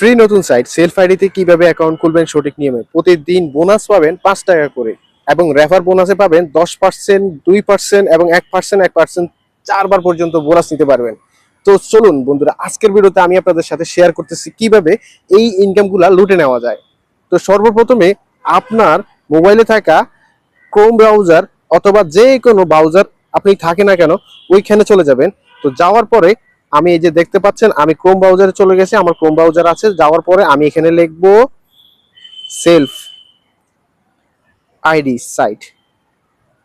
Free নতুন site self আইডিতে কীভাবে অ্যাকাউন্ট খুলবেন সঠিক নিয়মে? প্রতিদিন বোনাস পাবেন পাঁচ টাকা করে এবং রেফার বোনাসে পাবেন দশ পার্সেন্ট দুই পার্সেন্ট এবং এক পার্সেন্ট এক পার্সেন্ট চারবার পর্যন্ত বোনাস নিতে পারবেন। তো চলুন বন্ধুরা, আজকের ভিডিওতে আমি আপনাদের সাথে শেয়ার করতেছি কীভাবে এই ইনকামগুলা লুটে নেওয়া যায়। তো সর্বপ্রথমে আপনার মোবাইলে থাকা ক্রোম ব্রাউজার অথবা যে কোনো ব্রাউজার আপনি থাকে না কেন, ওইখানে চলে যাবেন। তো যাওয়ার পরে আমি এই যে দেখতে পাচ্ছেন, আমি ক্রোম ব্রাউজারে চলে গেছি, আমার ক্রোম ব্রাউজার আছে। যাওয়ার পরে আমি এখানে লিখব সেলফ আইডি সাইট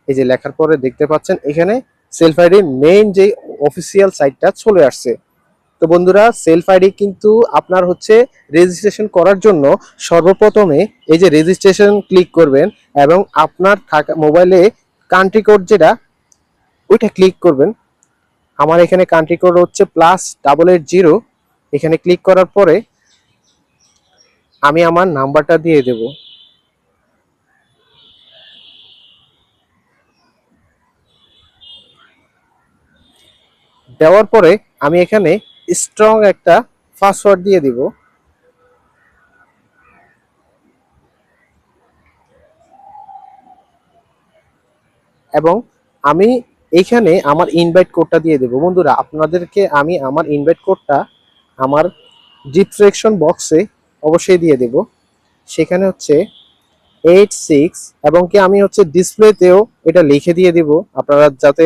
এই যে লেখার পরে দেখতে পাচ্ছেন, এখানে সেলফ আইডি মেইন যে অফিসিয়াল সাইটটা চলে আসছে। তো বন্ধুরা সেলফ আইডি কিন্তু আপনার হচ্ছে রেজিস্ট্রেশন করার জন্য সর্বপ্রথমে এই যে রেজিস্ট্রেশন ক্লিক করবেন এবং আপনার থাকা মোবাইলে কান্ট্রি কোড যেটা, ওইটা ক্লিক করবেন। আমার এখানে কান্ট্রি কোড হচ্ছে প্লাস ডাবল এইট জিরো এখানে ক্লিক করার পরে আমি আমার নাম্বারটা দিয়ে দেব। দেওয়ার পরে আমি এখানে স্ট্রং একটা পাসওয়ার্ড দিয়ে দিব। এবং আমি এইখানে আমার ইনভাইট কোডটা দিয়ে দেবো। বন্ধুরা, আপনাদেরকে আমি আমার ইনভাইট কোডটা আমার ডিসক্রিপশন বক্সে অবশ্যই দিয়ে দেব। সেখানে হচ্ছে এইট সিক্স এবং কি আমি হচ্ছে ডিসপ্লেতেও এটা লিখে দিয়ে দিব। আপনারা যাতে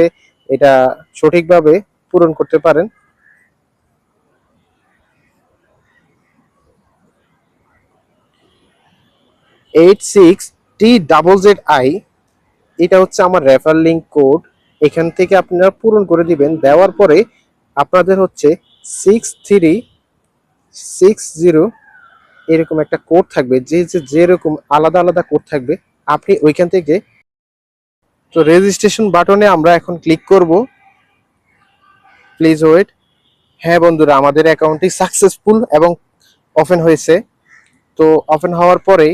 এটা সঠিকভাবে পূরণ করতে পারেন। Eight six T double Z I এটা হচ্ছে আমার রেফার লিঙ্ক কোড এখান থেকে আপনারা পূরণ করে দিবেন। দেওয়ার পরে আপনাদের হচ্ছে সিক্স থ্রি সিক্স জিরো এরকম একটা কোড থাকবে। যে যে যেরকম আলাদা আলাদা কোড থাকবে, আপনি ওইখান থেকে তো রেজিস্ট্রেশন বাটনে আমরা এখন ক্লিক করব। প্লিজ ওয়েট হ্যাঁ বন্ধুরা, আমাদের অ্যাকাউন্টটি সাকসেসফুল এবং ওপেন হয়েছে। তো ওপেন হওয়ার পরেই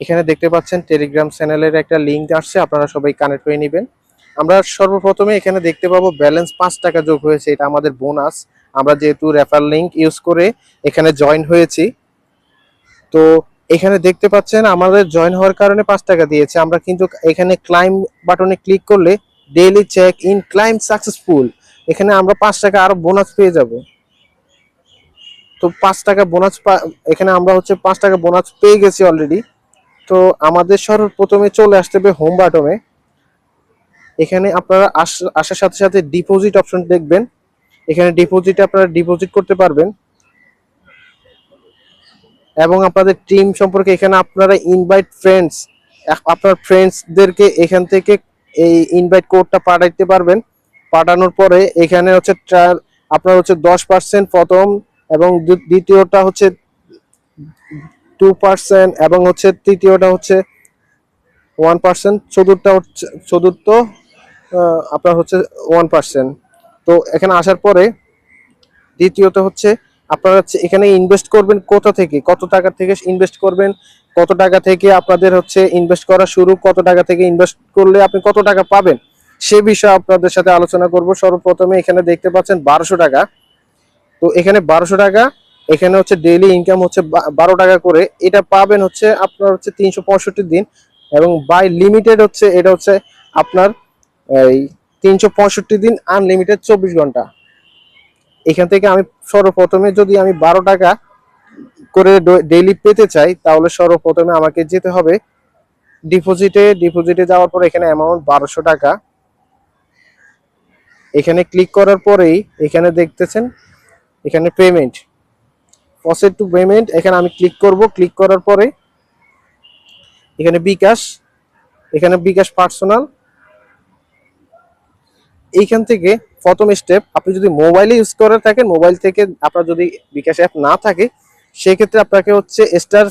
এখানে দেখতে পাচ্ছেন টেলিগ্রাম চ্যানেলের একটা লিঙ্ক আসছে, আপনারা সবাই কানেক্ট হয়ে নেবেন। আমরা সর্বপ্রথমে এখানে দেখতে পাবো ব্যালেন্স পাঁচ টাকা যোগ হয়েছে, এটা আমাদের বোনাস। আমরা যেহেতু রেফার লিঙ্ক ইউজ করে এখানে জয়েন হয়েছি। তো এখানে দেখতে পাচ্ছেন, আমাদের জয়েন হওয়ার কারণে পাঁচ টাকা দিয়েছে। আমরা কিন্তু এখানে ক্লাইম বাটনে ক্লিক করলে daily check in claim successful এখানে আমরা পাঁচ টাকা আরও বোনাস পেয়ে যাব। তো পাঁচ টাকা বোনাস এখানে আমরা হচ্ছে পাঁচ টাকা বোনাস পেয়ে গেছি অলরেডি তো আমাদের সর্বপ্রথমে চলে আসতে হবে হোম বাটনে এখানে আপনারা আস- আসার সাথে সাথে ডিপোজিট অপশন দেখবেন। এখানে ডিপোজিটে আপনারা ডিপোজিট করতে পারবেন। এবং আপনাদের টিম সম্পর্কে এখানে আপনারা ইনভাইট ফ্রেন্ডস আপনার ফ্রেন্ডসদেরকে এখান থেকে এই ইনভাইট কোডটা পাঠাইতে পারবেন। পাঠানোর পরে এখানে হচ্ছে আপনার হচ্ছে দশ পার্সেন্ট প্রথম এবং দ্বিতীয়টা হচ্ছে টু পার্সেন্ট এবং হচ্ছে তৃতীয়টা হচ্ছে ওয়ান পার্সেন্ট চতুর্থ হচ্ছে, চতুর্থ আপনার হচ্ছে ওয়ান পার্সেন্ট তো এখানে আসার পরে দ্বিতীয়ত হচ্ছে আপনারা হচ্ছে এখানে ইনভেস্ট করবেন কোথা থেকে? কত টাকা থেকে ইনভেস্ট করবেন? কত টাকা থেকে আপনাদের হচ্ছে ইনভেস্ট করা শুরু? কত টাকা থেকে ইনভেস্ট করলে আপনি কত টাকা পাবেন? সে বিষয়ে আপনাদের সাথে আলোচনা করব। সর্বপ্রথমে এখানে দেখতে পাচ্ছেন বারোশো টাকা। তো এখানে বারোশো টাকা, এখানে হচ্ছে ডেইলি ইনকাম হচ্ছে বারো টাকা করে। এটা পাবেন হচ্ছে আপনার হচ্ছে তিনশো পঁয়ষট্টি দিন এবং বাই লিমিটেড হচ্ছে এটা হচ্ছে আপনার এই তিনশো পঁয়ষট্টি দিন আনলিমিটেড চব্বিশ ঘণ্টা। এখান থেকে আমি সর্বপ্রথমে যদি আমি বারো টাকা করে ডেইলি পেতে চাই, তাহলে সর্বপ্রথমে আমাকে যেতে হবে ডিপোজিটে ডিপোজিটে যাওয়ার পর এখানে অ্যামাউন্ট বারোশো টাকা। এখানে ক্লিক করার পরেই এখানে দেখতেছেন, এখানে পেমেন্ট প্রসেড টু পেমেন্ট এখানে আমি ক্লিক করব। ক্লিক করার পরে এখানে বিকাশ এখানে বিকাশ পার্সোনাল এইখান থেকে প্রথম স্টেপ আপনি যদি মোবাইলে ইউজ করে থাকেন মোবাইল থেকে আপনার যদি বিকাশ অ্যাপ না থাকে, সেক্ষেত্রে আপনাকে হচ্ছে star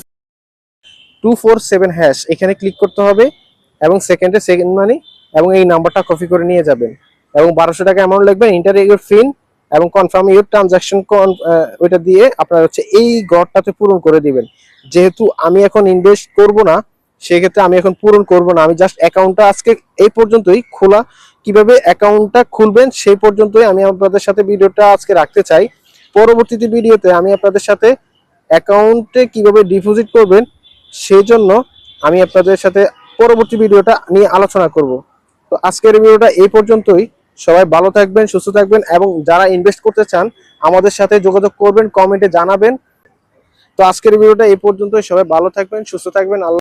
two four seven hash এখানে ক্লিক করতে হবে এবং সেকেন্ডে সেকেন্ড মানি এবং এই নাম্বারটা কপি করে নিয়ে যাবেন। এবং বারোশো টাকা অ্যামাউন্ট লিখবেন ইন্টার ইউর ফিন এবং কনফার্ম ইউর ট্রানজাকশন ওইটা দিয়ে আপনার হচ্ছে এই গড়টাতে পূরণ করে দিবেন। যেহেতু আমি এখন ইনভেস্ট করব না সেক্ষেত্রে আমি এখন পূরণ করব না। আমি জাস্ট অ্যাকাউন্টটা আজকে এই পর্যন্তই খোলা। কীভাবে অ্যাকাউন্টটা খুলবেন সেই পর্যন্তই আমি আপনাদের সাথে ভিডিওটা আজকে রাখতে চাই। পরবর্তীতে ভিডিওতে আমি আপনাদের সাথে অ্যাকাউন্টে কীভাবে ডিপোজিট করবেন সেই জন্য আমি আপনাদের সাথে পরবর্তী ভিডিওটা নিয়ে আলোচনা করব। তো আজকের ভিডিওটা এই পর্যন্তই। সবাই ভালো থাকবেন, সুস্থ থাকবেন এবং যারা ইনভেস্ট করতে চান আমাদের সাথে যোগাযোগ করবেন কমেন্টে জানাবেন। তো আজকের ভিডিওটা এই পর্যন্তই। সবাই ভালো থাকবেন, সুস্থ থাকবেন। আল্লাহ